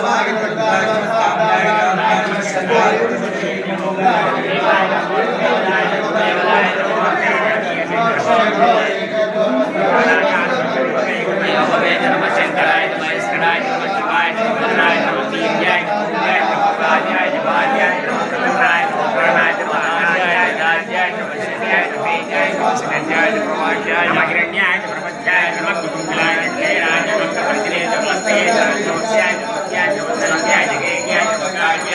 Gracias.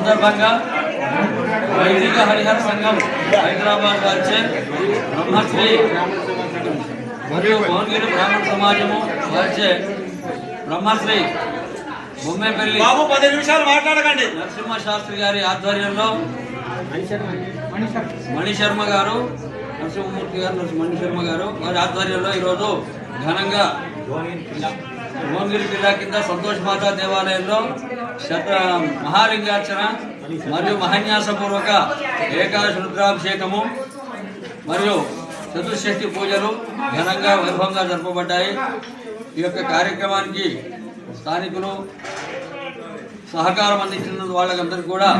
సందర్భంగా వైదిక హరిహర సంఘం హైదరాబాద్ వారిచే బ్రహ్మశ్రీ మరియు భువనగిరి బ్రాహ్మణ సమాజము వారిచే బ్రహ్మశ్రీ బొమ్మేపల్లి బాబు పది నిమిషాలు మాట్లాడకండి. నరసింహ శాస్త్రి గారి ఆధ్వర్యంలో మణి శర్మ గారు నరసింహమూర్తి గారు నరసింహ మణి శర్మ గారు వారి ఆధ్వర్యంలో ఈరోజు ఘనంగా భువనగిరి జిల్లా కింద సంతోష్ మాతా దేవాలయంలో శత మహాలింగార్చన మరియు మహాన్యాసపూర్వక ఏకాదశి రుద్రాభిషేకము మరియు చతుర్షష్టి పూజలు ఘనంగా వైభవంగా జరపబడ్డాయి. ఈ యొక్క కార్యక్రమానికి స్థానికులు సహకారం అందించిన వాళ్ళకందరికీ కూడా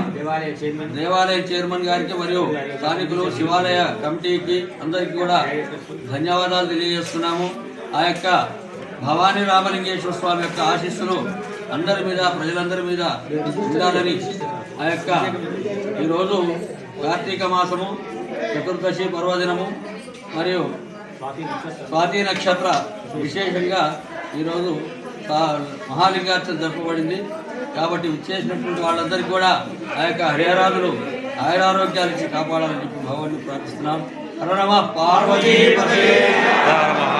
దేవాలయ చైర్మన్ గారికి మరియు స్థానికులు శివాలయ కమిటీకి అందరికీ కూడా ధన్యవాదాలు తెలియజేస్తున్నాము. ఆ యొక్క భవానీ రామలింగేశ్వర స్వామి యొక్క ఆశీస్సులు అందరి మీద ప్రజలందరి మీద ఉండాలని ఆ యొక్క ఈరోజు కార్తీక మాసము చతుర్దశి పర్వదినము మరియు స్వాతి నక్షత్ర విశేషంగా ఈరోజు మహాలింగార్చన జరపబడింది కాబట్టి విచ్చేసినటువంటి వాళ్ళందరికీ కూడా ఆ యొక్క హరిహరాదులు ఆయురారోగ్యాలు ఇచ్చి కాపాడాలని చెప్పి భగవాన్ని ప్రార్థిస్తున్నాం. హర పార్వతి పార్వతీ